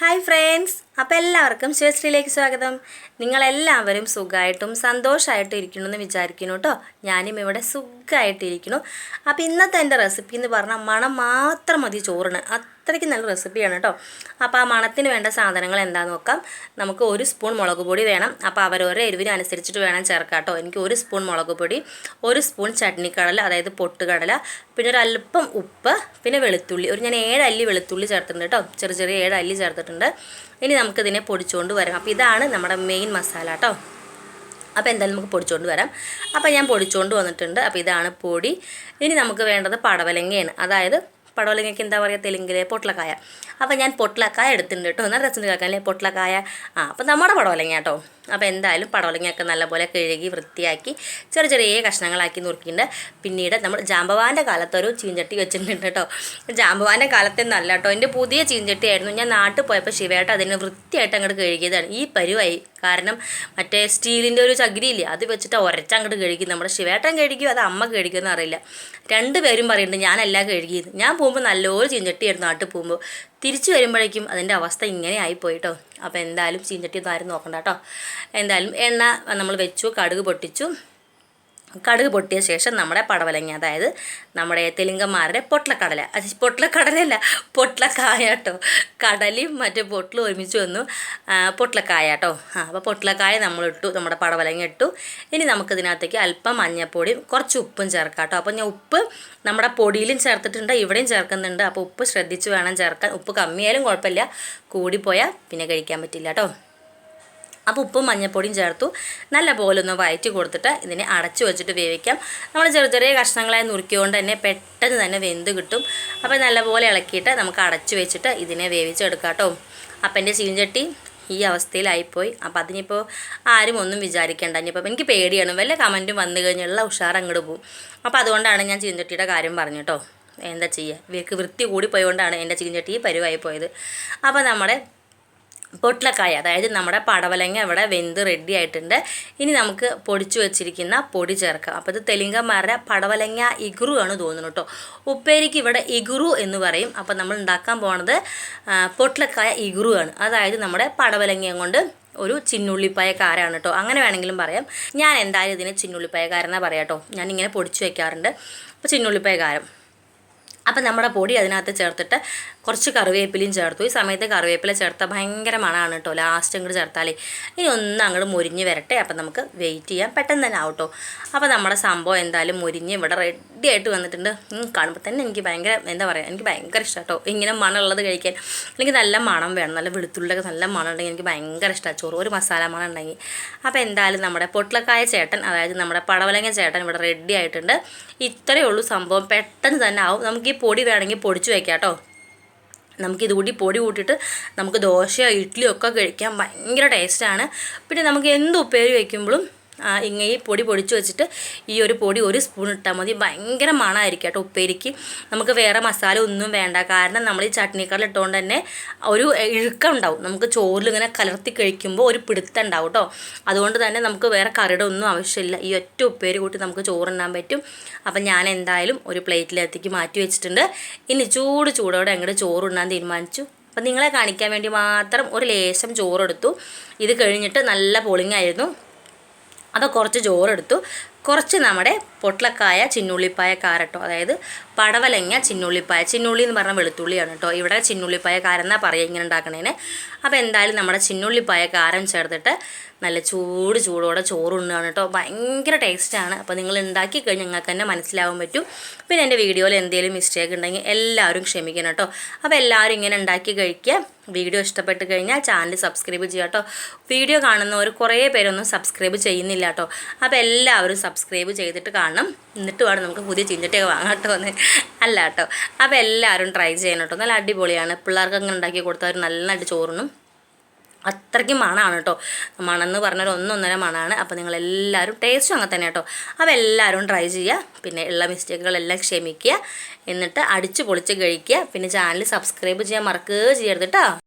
Hi friends അപ്പോൾ എല്ലാവർക്കും ശിവശ്രീയിലേക്ക് സ്വാഗതം. നിങ്ങളെല്ലാവരും സുഖമായിട്ടും സന്തോഷമായിട്ടും ഇരിക്കണമെന്ന് വിചാരിക്കുന്നു കേട്ടോ ഞാനും ഇവിടെ സുഖമായിട്ടിരിക്കുന്നു അപ്പോൾ ഇന്നത്തെ എന്റെ റെസിപ്പി എന്ന് പറഞ്ഞാൽ മണം മാത്രം മതി ചോറിന്. അത്രയ്ക്ക് നല്ല റെസിപ്പിയാണ് കേട്ടോ അപ്പോൾ ആ മണത്തിന് വേണ്ട സാധനങ്ങൾ എന്താണെന്ന് നോക്കാം. നമുക്ക് ഒരു സ്പൂൺ മുളക് പൊടി വേണം. അപ്പോൾ അവരോരോ എരിവിനനുസരിച്ചിട്ട് വേണം ചേർക്കാം കേട്ടോ എനിക്ക് ഒരു സ്പൂൺ മുളക് പൊടി ഒരു സ്പൂൺ ചട്നിക്കടല അതായത് പൊട്ടുകടല പിന്നെ ഒരു അല്പം ഉപ്പ് പിന്നെ വെളുത്തുള്ളി. ഒരു ഞാൻ ഏഴ് അല്ലി വെളുത്തുള്ളി ചേർത്തിട്ടുണ്ട് കേട്ടോ ചെറിയ ചെറിയ ഏഴ് അല്ലി ചേർത്തിട്ടുണ്ട്. ഇനി നമുക്കിതിനെ പൊടിച്ചുകൊണ്ട് വരാം. അപ്പോൾ ഇതാണ് നമ്മുടെ മെയിൻ മസാല കേട്ടോ അപ്പോൾ എന്തായാലും നമുക്ക് പൊടിച്ചുകൊണ്ട് വരാം. അപ്പോൾ ഞാൻ പൊടിച്ചുകൊണ്ട് വന്നിട്ടുണ്ട്. അപ്പോൾ ഇതാണ് പൊടി. ഇനി നമുക്ക് വേണ്ടത് പടവലങ്ങയാണ്. അതായത് പടവലങ്ങയ്ക്ക് എന്താ പറയുക തെലുങ്കിൽ പൊട്ടലക്കായ. അപ്പോൾ ഞാൻ പൊട്ടലക്കായ എടുത്തിട്ടുണ്ട് കേട്ടോ. നല്ല രസം കേൾക്കാനല്ലേ പൊട്ടലക്കായ. ആ അപ്പോൾ നമ്മുടെ പടവലങ്ങ കേട്ടോ. അപ്പോൾ എന്തായാലും പടവലങ്ങയൊക്കെ നല്ലപോലെ കഴുകി വൃത്തിയാക്കി ചെറിയ ചെറിയ കഷ്ണങ്ങളാക്കി നുറുക്കിയിട്ടുണ്ട്. പിന്നീട് നമ്മൾ ജാമ്പവാന്റെ കാലത്തൊരു ചീഞ്ചട്ടി വെച്ചിട്ടുണ്ട് കേട്ടോ. ജാമ്പവാന്റെ കാലത്തെ നല്ല കേട്ടോ. എന്റെ പുതിയ ചീഞ്ചട്ടി ആയിരുന്നു ഞാൻ നാട്ടിൽ പോയപ്പോൾ ശിവേട്ട അതിനെ വൃത്തിയായിട്ട് അങ്ങോട്ട് കഴുകിയതാണ്. ഈ പരുവായി കാരണം മറ്റേ സ്റ്റീലിന്റെ ഒരു ചകിരിയില്ലേ അത് വെച്ചിട്ട് ഒരച്ചങ്ങോട്ട് കഴുകി നമ്മുടെ ശിവേട്ടൻ കഴുകിയോ അത് അമ്മ കഴിക്കുമെന്ന് അറിയില്ല. രണ്ടുപേരും പറയുന്നുണ്ട് ഞാനല്ല കഴുകിയത്. ഞാൻ പോകുമ്പോൾ നല്ലൊരു ചീഞ്ചട്ടിയായിരുന്നു നാട്ടിൽ പോകുമ്പോൾ തിരിച്ചു വരുമ്പോഴേക്കും അതിന്റെ അവസ്ഥ ഇങ്ങനെ ആയിപ്പോയി കേട്ടോ അപ്പോൾ എന്തായാലും ചീഞ്ചട്ടി ഒന്നും ആരും നോക്കണ്ട കേട്ടോ. എന്തായാലും എണ്ണ നമ്മൾ വെച്ചു കടുക് പൊട്ടിച്ചു. കടുക് പൊട്ടിയ ശേഷം നമ്മുടെ പടവലങ്ങ അതായത് നമ്മുടെ തെലുങ്കന്മാരുടെ പൊട്ടലക്കടല. അത് പൊട്ടലക്കടലല്ല പൊട്ടലക്കായ കേട്ടോ. കടലയും മറ്റേ പൊട്ടലും ഒരുമിച്ച് വന്നു. പൊട്ടലക്കായ കേട്ടോ. ആ അപ്പോൾ പൊട്ടലക്കായ നമ്മളിട്ടു നമ്മുടെ പടവലങ്ങ ഇട്ടു. ഇനി നമുക്കിതിനകത്തേക്ക് അല്പം മഞ്ഞപ്പൊടിയും കുറച്ച് ഉപ്പും ചേർക്കാം കേട്ടോ. അപ്പോൾ ഞാൻ ഉപ്പ് നമ്മുടെ പൊടിയിലും ചേർത്തിട്ടുണ്ട് ഇവിടെയും ചേർക്കുന്നുണ്ട്. അപ്പോൾ ഉപ്പ് ശ്രദ്ധിച്ച് വേണം ചേർക്കാൻ. ഉപ്പ് കമ്മിയായാലും കുഴപ്പമില്ല. കൂടിപ്പോയാൽ പിന്നെ കഴിക്കാൻ പറ്റില്ല കേട്ടോ. അപ്പോൾ ഉപ്പും മഞ്ഞൾപ്പൊടിയും ചേർത്തു. നല്ലപോലെ ഒന്ന് വയറ്റി കൊടുത്തിട്ട് ഇതിനെ അടച്ചു വെച്ചിട്ട് വേവിക്കാം. നമ്മൾ ചെറിയ ചെറിയ കഷ്ണങ്ങളായി നുറുക്കിക്കൊണ്ട് തന്നെ പെട്ടെന്ന് തന്നെ വെന്ത് കിട്ടും. അപ്പോൾ നല്ലപോലെ ഇളക്കിയിട്ട് നമുക്ക് അടച്ചു വെച്ചിട്ട് ഇതിനെ വേവിച്ചെടുക്കാം കേട്ടോ. അപ്പം എന്റെ ചീഞ്ചട്ടി ഈ അവസ്ഥയിലായിപ്പോയി. അപ്പോൾ അതിനിപ്പോൾ ആരും ഒന്നും വിചാരിക്കേണ്ട. ഇനിയിപ്പോൾ എനിക്ക് പേടിയാണ്. വല്ല കമന്റും വന്നു കഴിഞ്ഞുള്ള ഉഷാർ അങ്ങോട്ട് പോകും. അപ്പോൾ അതുകൊണ്ടാണ് ഞാൻ ചീഞ്ചട്ടിയുടെ കാര്യം പറഞ്ഞു കേട്ടോ. എന്താ ചെയ്യുക? ഇവർക്ക് വൃത്തി കൂടി പോയതുകൊണ്ടാണ് എന്റെ ചീഞ്ചട്ടി പരുവായി പോയത് അപ്പോൾ നമ്മുടെ പൊട്ടിലക്കായ അതായത് നമ്മുടെ പടവലങ്ങ ഇവിടെ വെന്ത് റെഡി ആയിട്ടുണ്ട്. ഇനി നമുക്ക് പൊടിച്ചു വെച്ചിരിക്കുന്ന പൊടി ചേർക്കാം. അപ്പോൾ ഇത് തെലുങ്കന്മാരുടെ പടവലങ്ങ ഇഗുറു ആണ് തോന്നുന്നു കേട്ടോ. ഉപ്പേരിക്ക് ഇവിടെ ഇഗുറു എന്ന് പറയും. അപ്പോൾ നമ്മൾ ഉണ്ടാക്കാൻ പോണത് പൊട്ടിലക്കായ ഇഗുറു ആണ്. അതായത് നമ്മുടെ പടവലങ്ങയും കൊണ്ട് ഒരു ചിന്നുള്ളിപ്പായക്കാരാണ് കേട്ടോ. അങ്ങനെ വേണമെങ്കിലും പറയാം. ഞാൻ എന്തായാലും ഇതിനെ ചിന്നുള്ളിപ്പായക്കാരെന്നാണ് പറയാം കേട്ടോ. ഞാനിങ്ങനെ പൊടിച്ചു വയ്ക്കാറുണ്ട് അപ്പോൾ ചിന്നുള്ളിപ്പായക്കാരം. അപ്പം നമ്മുടെ പൊടി അതിനകത്ത് ചേർത്തിട്ട് കുറച്ച് കറിവേപ്പിലയും ചേർത്തു. ഈ സമയത്ത് കറിവേപ്പില ചേർത്താൽ ഭയങ്കര മണമാണ് കേട്ടോ ലാസ്റ്റ് അങ്ങോട്ട് ചേർത്താലേ. ഇനി ഒന്ന് അങ്ങോട്ട് മുരിഞ്ഞ് വരട്ടെ. അപ്പം നമുക്ക് വെയിറ്റ് ചെയ്യാം. പെട്ടെന്ന് തന്നെ ആവട്ടോ. അപ്പോൾ നമ്മുടെ സംഭവം എന്തായാലും മുരിഞ്ഞ് ഇവിടെ റെഡി ആയിട്ട് വന്നിട്ടുണ്ട്. കാണുമ്പോൾ തന്നെ എനിക്ക് ഭയങ്കര എന്താ പറയുക എനിക്ക് ഭയങ്കര ഇഷ്ടം കേട്ടോ ഇങ്ങനെ മണമുള്ളത് കഴിക്കാൻ. എനിക്ക് നല്ല മണം വേണം. നല്ല വെളുത്തുള്ളിലൊക്കെ നല്ല മണം ഉണ്ടെങ്കിൽ എനിക്ക് ഭയങ്കര ഇഷ്ടമാണ് ചോറ് ഒരു മസാല മണം ഉണ്ടെങ്കിൽ. അപ്പോൾ എന്തായാലും നമ്മുടെ പൊട്ടിലക്കായ ചേട്ടൻ അതായത് നമ്മുടെ പടവലങ്ങ ചേട്ടൻ ഇവിടെ റെഡി ആയിട്ടുണ്ട്. ഇത്രയേ ഉള്ളൂ സംഭവം. പെട്ടെന്ന് തന്നെ ആവും. നമുക്ക് ഈ പൊടി വേണമെങ്കിൽ പൊടിച്ചു വയ്ക്കാം കേട്ടോ നമുക്കിത് കൂടി പൊടി കൂട്ടിയിട്ട് നമുക്ക് ദോശയോ ഇഡ്ഡലിയോ ഒക്കെ കഴിക്കാൻ ഭയങ്കര ടേസ്റ്റാണ് പിന്നെ നമുക്ക് എന്ത് ഉപ്പേരി വയ്ക്കുമ്പോഴും ഇങ്ങനെ ഈ പൊടി പൊടിച്ച് വെച്ചിട്ട് ഈ ഒരു പൊടി ഒരു സ്പൂൺ ഇട്ടാൽ മതി. ഭയങ്കര മണമായിരിക്കും കേട്ടോ ഉപ്പേരിക്ക്. നമുക്ക് വേറെ മസാല ഒന്നും വേണ്ട. കാരണം നമ്മൾ ഈ ചട്നിക്കടൽ ഇട്ടുകൊണ്ട് തന്നെ ഒരു ഇഴുക്കം ഉണ്ടാവും. നമുക്ക് ചോറിൽ ഇങ്ങനെ കലർത്തി കഴിക്കുമ്പോൾ ഒരു പിടുത്തം ഉണ്ടാവും കേട്ടോ. അതുകൊണ്ട് തന്നെ നമുക്ക് വേറെ കറിയുടെ ഒന്നും ആവശ്യമില്ല. ഈ ഒറ്റ ഉപ്പേരി കൂട്ടി നമുക്ക് ചോറുണ്ണാൻ പറ്റും. അപ്പം ഞാൻ എന്തായാലും ഒരു പ്ലേറ്റിലെത്തിക്ക് മാറ്റി വെച്ചിട്ടുണ്ട്. ഇനി ചൂട് ചൂടോടെ അങ്ങോട്ട് ചോറുണ്ണാൻ തീരുമാനിച്ചു. അപ്പം നിങ്ങളെ കാണിക്കാൻ വേണ്ടി മാത്രം ഒരു ലേശം ചോറെടുത്തു. ഇത് കഴിഞ്ഞിട്ട് നല്ല പോളിംഗ് അപ്പോൾ കുറച്ച് ചോറെടുത്തു. കുറച്ച് നമ്മുടെ പൊട്ടലക്കായ ചിന്നുള്ളിപ്പായ കാരട്ടോ. അതായത് പടവലങ്ങ ചിന്നുള്ളിപ്പായ. ചിന്നുള്ളി എന്ന് പറഞ്ഞാൽ വെളുത്തുള്ളിയാണ് കേട്ടോ. ഇവിടെ ചിന്നുള്ളിപ്പായ കാരെന്നാണ് പറയുക ഇങ്ങനെ ഉണ്ടാക്കണേന്. അപ്പോൾ എന്തായാലും നമ്മുടെ ചിന്നുള്ളിപ്പായ കാരം ചേർത്തിട്ട് നല്ല ചൂട് ചൂടോടെ ചോറുണ്ണാണ് കേട്ടോ. ഭയങ്കര ടേസ്റ്റാണ് അപ്പോൾ നിങ്ങൾ ഉണ്ടാക്കി കഴിഞ്ഞാൽ നിങ്ങൾക്ക് തന്നെ മനസ്സിലാവാൻ പറ്റും. പിന്നെ എന്റെ വീഡിയോയിൽ എന്തെങ്കിലും മിസ്റ്റേക്ക് ഉണ്ടെങ്കിൽ എല്ലാവരും ക്ഷമിക്കണം കേട്ടോ. അപ്പോൾ എല്ലാവരും ഇങ്ങനെ ഉണ്ടാക്കി കഴിക്കുക. വീഡിയോ ഇഷ്ടപ്പെട്ട് കഴിഞ്ഞാൽ ചാനൽ സബ്സ്ക്രൈബ് ചെയ്യുക കേട്ടോ. വീഡിയോ കാണുന്നവർ കുറേ പേരൊന്നും സബ്സ്ക്രൈബ് ചെയ്യുന്നില്ല കേട്ടോ. അപ്പോൾ എല്ലാവരും സബ്സ്ക്രൈബ് ചെയ്തിട്ട് കാണണം. എന്നിട്ട് വേണം നമുക്ക് പുതിയ ചിഞ്ചട്ടിയൊക്കെ വാങ്ങാം കേട്ടോ എന്ന്. അല്ല കേട്ടോ. അപ്പോൾ എല്ലാവരും ട്രൈ ചെയ്യണം കേട്ടോ. നല്ല അടിപൊളിയാണ്. പിള്ളേർക്ക് അങ്ങനെ ഉണ്ടാക്കി കൊടുത്തവർ നല്ലതായിട്ട് ചോറിനും അത്രയ്ക്കും മണമാണ് കേട്ടോ. മണമെന്ന് പറഞ്ഞൊരു ഒന്നൊന്നര മണമാണ് അപ്പോൾ നിങ്ങളെല്ലാവരും ടേസ്റ്റും അങ്ങനെ തന്നെ കേട്ടോ. അപ്പോൾ എല്ലാവരും ട്രൈ ചെയ്യുക. പിന്നെ ഉള്ള മിസ്റ്റേക്കുകളെല്ലാം ക്ഷമിക്കുക. എന്നിട്ട് അടിച്ച് പൊളിച്ച് കഴിക്കുക. പിന്നെ ചാനൽ സബ്സ്ക്രൈബ് ചെയ്യാൻ മറക്കുകയോ ചെയ്യരുത് കേട്ടോ.